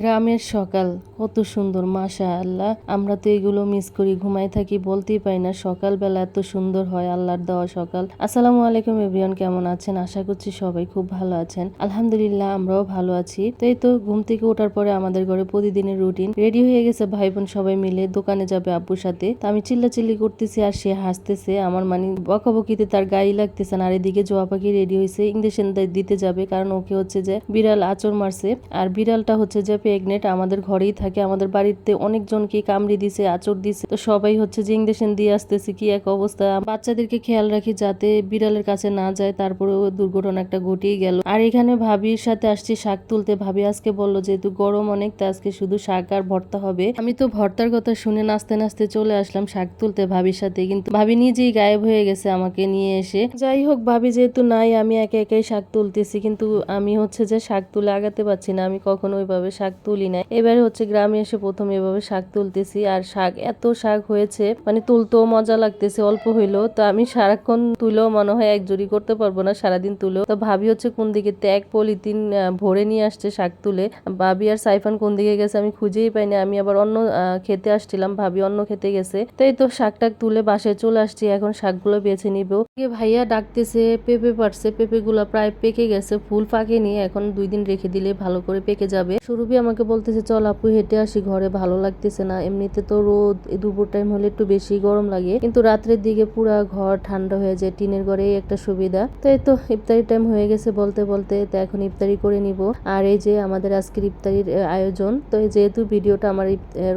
গ্রামের সকাল, কত সুন্দর মাশা আল্লাহ আমরা তো এগুলো মিস করি ঘুমাই থাকি, বলতেই পাই না, সকালবেলা এত সুন্দর হয়, আল্লাহর দেওয়া সকাল। আসসালামু আলাইকুম এভরিওয়ান, কেমন আছেন? আশা করছি সবাই খুব ভালো আছেন। আলহামদুলিল্লাহ, আমরাও ভালো আছি। তো এই তো, ঘুম থেকে ওঠার পরে আমাদের ঘরে প্রতিদিনের রুটিন রেডি হয়ে গেছে ভাই বোন সবাই মিলে, দোকানে যাবে আব্বুর সাথে। তো আমি চিল্লাচিল্লি করতেছি আর সে হাসতেছে। আমার মানে বকাবকিতে তার গায়ে লাগতেছে না, আর এদিকে জোয়া পাখি রেডি হয়েছে ইঞ্জেকশন দিতে যাবে। কারণ ওকে হচ্ছে যে বিড়াল আচর মারছে। আর বিড়ালটা হচ্ছে যে প্রেগনেন্ট আমাদের ঘরেই থাকে, আমাদের বাড়িতে অনেকজনকে কামড়ি দিছে আচর দিছে। তো সবাই হচ্ছে যে ইঞ্জেকশন দিয়ে আসতেছে, কি এক অবস্থা। বাচ্চাদেরকে খেয়াল রাখি যাতে বিড়ালের কাছে না যায়, তারপরেও দুর্ঘটনা একটা ঘটিয়ে গেল। আর এখানে ভাবির সাথে আসছি শাক তুলতে। ভাবি আজকে বলল, যেহেতু গরম অনেক, তা আজকে শুধু শাক আর ভর্তা হবে। আমি তো ভর্তার কথা শুনে নাচতে নাচতে চলে আসলাম শাক তুলতে ভাবির সাথে, কিন্তু ভাবি নিজেই গায়েব হয়ে গেছে আমাকে নিয়ে এসে। যাই হোক, ভাবি যেহেতু নাই, আমি একে একাই শাক তুলতেছি, কিন্তু আমি হচ্ছে যে শাক তুলে আগাতে পারছি না, আমি কখনো ওইভাবে শাক তুলি না এবারে হচ্ছে গ্রামে এসে প্রথম এভাবে শাক তুলতেছি আর শাক এত শাক হয়েছে মানে তুলতেও মজা লাগতেছে, অল্প হইলেও। তো আমি সারাক্ষণ তুলেও মনে হয় এক জুড়ি করতে পারব না, সারাদিন তুলেও। তো ভাবি হচ্ছে কোন দিকে ত্যাগ, পলিথিন ভরে নিয়ে আসছে শাক তুলে। ভাবি আর সাইফান কোন দিকে গেছে আমি খুঁজেই পাইনি আমি আবার অন্য খেতে আসছিলাম, ভাবি অন্য খেতে গেছে। তো এই তো শাক টাক তুলে বাসায় চলে আসছি, এখন শাকগুলো বেছে নিব। ভাইয়া ডাকতেছে, পেঁপে পারছে পেঁপে গুলা প্রায় পেকে গেছে, ফুল পাকেনি এখন দুই দিন রেখে দিলে ভালো করে পেকে যাবে। সুরভি আমাকে বলতেছে, চল আপু, হেঁটে আসি, ঘরে ভালো লাগতেছে না। এমনিতে তো রোদ দুপুর টাইম হলে একটু বেশি গরম লাগে। কিন্তু রাত্রের দিকে পুরা ঘর ঠান্ডা হয়ে যায়, টিনের ঘরে একটা সুবিধা। তো এই তো ইফতারি টাইম হয়ে গেছে বলতে বলতে, তো এখন ইফতারি করে নিব। আর এই যে আমাদের আজকের ইফতারির আয়োজন, তো যেহেতু ভিডিওটা আমার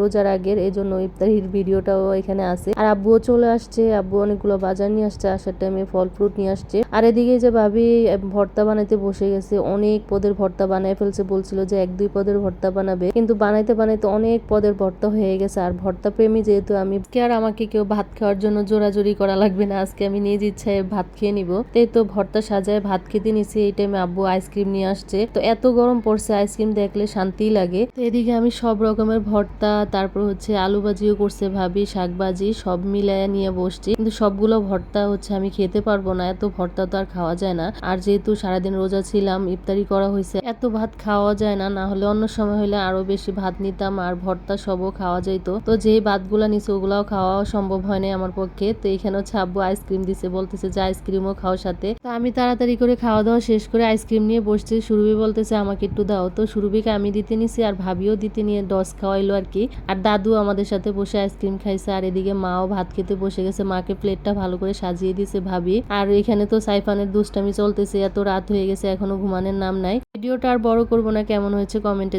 রোজার আগের, এই জন্য ইফতারির ভিডিওটাও এখানে আছে। আর আব্বুও চলে আসছে, আব্বু অনেকগুলো বাজার নিয়ে আসছে, আসার টাইমে ফল ফ্রুট নিয়ে আসছে। আর এদিকে যে ভাবি ভর্তা বানাইতে বসে গেছে, অনেক পদের ভর্তা বানায় ফেলছে, বলছিল যে এক দুই পদের ভর্তা বানাবে। কিন্তু বানাইতে বানাইতে অনেক পদের ভর্তা হয়ে গেছে। আর ভর্তা প্রেমী যেহেতু আমি আর আমাকে কেউ ভাত খাওয়ার জন্য জোরাজোরি করা লাগবে না। আজকে আমি নিজ ইচ্ছায় ভাত খেয়ে নিব। তো এই তো ভর্তা সাজায় ভাত খেতে নিছি। এই টাইমে আব্বু আইসক্রিম নিয়ে আসছে। তো এত গরম পড়ছে, আইসক্রিম দেখলে শান্তি লাগে। তো এদিকে আমি সব রকমের ভর্তা, তারপর হচ্ছে আলু ভাজিও করছে ভাবি, শাক ভাজি, সব মিলাইয়া নিয়ে বসছি। কিন্তু সবগুলো ভর্তা হচ্ছে আমি খেতে পারব না। এত ভর্তা তো আর খাওয়া যায় না। আর যেহেতু সারাদিন রোজা ছিলাম, ইফতারি করা হয়েছে এত ভাত খাওয়া যায় না। না হলে অন্য সময় হলে আরও বেশি ভাত নিতাম আর ভর্তা সবও খাওয়া যাইতো। তো যেই ভাতগুলা নিছে ওগুলাও খাওয়া সম্ভব হয় নাই আমার পক্ষে। তো এখানে হচ্ছে আব্বু আইসক্রিম দিছে, বলতেছে যে আইসক্রিমও খাও সাথে। তো আমি তাড়াতাড়ি করে খাওয়া দাওয়া শেষ করে আইসক্রিম নিয়ে বসছি। সুরভি বলতেছে, আমাকে একটু দাও। তো সুরভিকে আমি দিতে নিছি আর ভাবিও দিতে নিয়ে ডস খাওয়াইলো আর কি। আর দাদু আমাদের সাথে বসে আইসক্রিম খাইছে আর এদিকে মাও ভাত খেতে বসে গেছে। মাকে প্লেটটা ভালো করে সাজিয়ে দিছে ভাবি। আর এখানে তো সাইফানের দুষ্টামি চলতেছে, এত রাত হয়ে গেছে, এখনও ঘুমানোর নাম নাই। ভিডিওটা আর বড় করব না, কেমন হয়েছে কমেন্টে